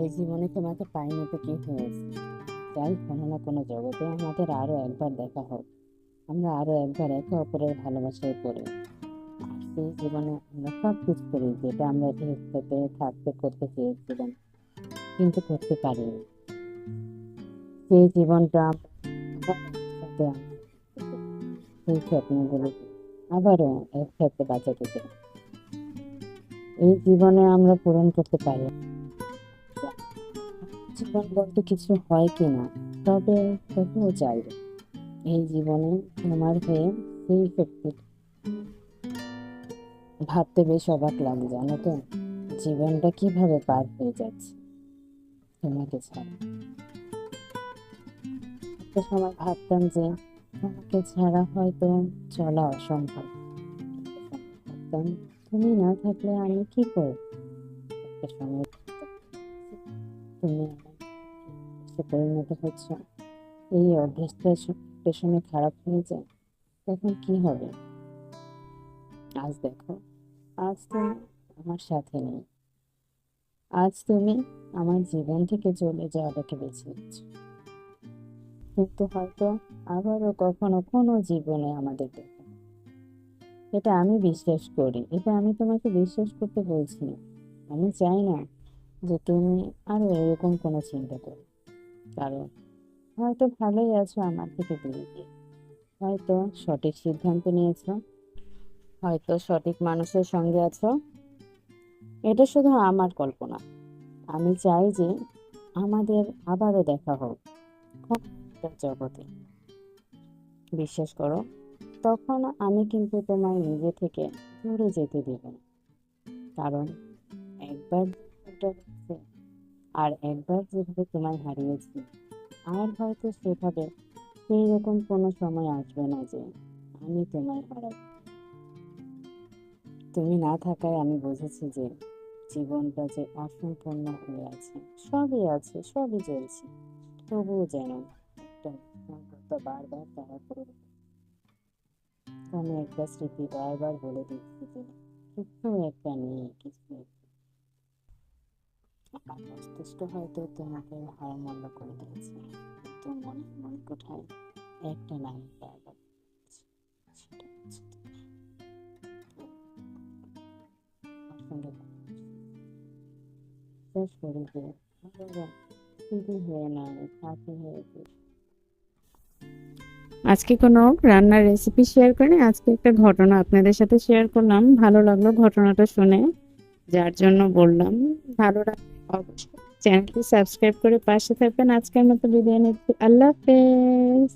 এই জীবনে তোমাকে পাইনি তো কি হয়েছে? চাই কোনো না কোনো জগতে আমাদের আরও একবার দেখা হোক। আমরা আরও একবার একে অপরের ভালোবাসায় পড়ে। সেই জীবনে আমরা সব কিছু করি যেটা আমরা ভেতরে থাকতে করতে চেয়েছিলাম, কিন্তু করতে পারিনি। সেই জীবনটা সেই স্বপ্নগুলো আবারও একসাথে বাঁচাতে চাই। এই জীবনে আমরা পূরণ করতে পারি। জীবন বলতে কিছু হয় কি না তবে তবুও চাইবে এই জীবনে তোমার হয়ে সেই সত্যি ভাবতে বেশ অবাক লাগে, জানো তো? জীবনটা কীভাবে পার হয়ে যাচ্ছে? তোমাকে ছাড়া। একটা সময় ভাবতাম যে, তোমাকে ছাড়া হয়তো চলা অসম্ভব। ভাবতাম তুমি না থাকলে আমি কি করব? পরিণত হচ্ছ। এই অভ্যেসটা খারাপ হয়ে যায়, তখন কি হবে? আজ দেখো, আজ তুমি আমার সাথে নেই। আজ তুমি আমার জীবন থেকে চলে যাওয়াটাকে বেছে নিচ্ছ। কিন্তু হয়তো আবারও কখনো কোনো জীবনে আমাদের দেখা। এটা আমি বিশ্বাস করি, এটা আমি তোমাকে বিশ্বাস করতে বলছি না। আমি চাই না যে তুমি আরও এরকম কোনো চিন্তা করো। কারণ হয়তো ভালোই আছো আমার থেকে দূরে গিয়ে। হয়তো সঠিক সিদ্ধান্ত নিয়েছো, হয়তো সঠিক মানুষের সঙ্গে আছো। এটা শুধু আমার কল্পনা। আমি চাই যে আমাদের আবারও দেখা হোক। জগতে। বিশ্বাস করো তখন আমি কিন্তু তোমায় নিজে থেকে দূরে যেতে দেব না। কারণ একবার আর একবার যেভাবে তোমায় হারিয়েছি, আর হয়তো সেভাবে সেই রকম কোনো সময় আসবে না যে আমি তোমায় হারাবো। তুমি না থাকায় আমি বুঝেছি যে জীবনটা যে অসম্পূর্ণ হয়ে আছে, সবই আছে, সবই চলছে। তবুও যেন একটা বারবার তারা করে আমি একটা স্মৃতি বারবার বলে দিচ্ছি যে কিছু একটা নেই কিছু আমার মস্তিষ্ক হয়তো তোমাকে হারমল্য করে দিয়েছে মনে মনে কোথায় একটা নাম বারবার সেটা হচ্ছে হয়ে নয় হয়েছে আজকে কোনো রান্নার রেসিপি শেয়ার করিনি, আজকে একটা ঘটনা আপনাদের সাথে শেয়ার করলাম। ভালো লাগল ঘটনাটা শুনে, যার জন্য বললাম, ভালো লাগলে চ্যানেলটি সাবস্ক্রাইব করে পাশে থাকবেন। আজকের মতো বিদায় নিচ্ছি। আল্লাহ হাফেজ।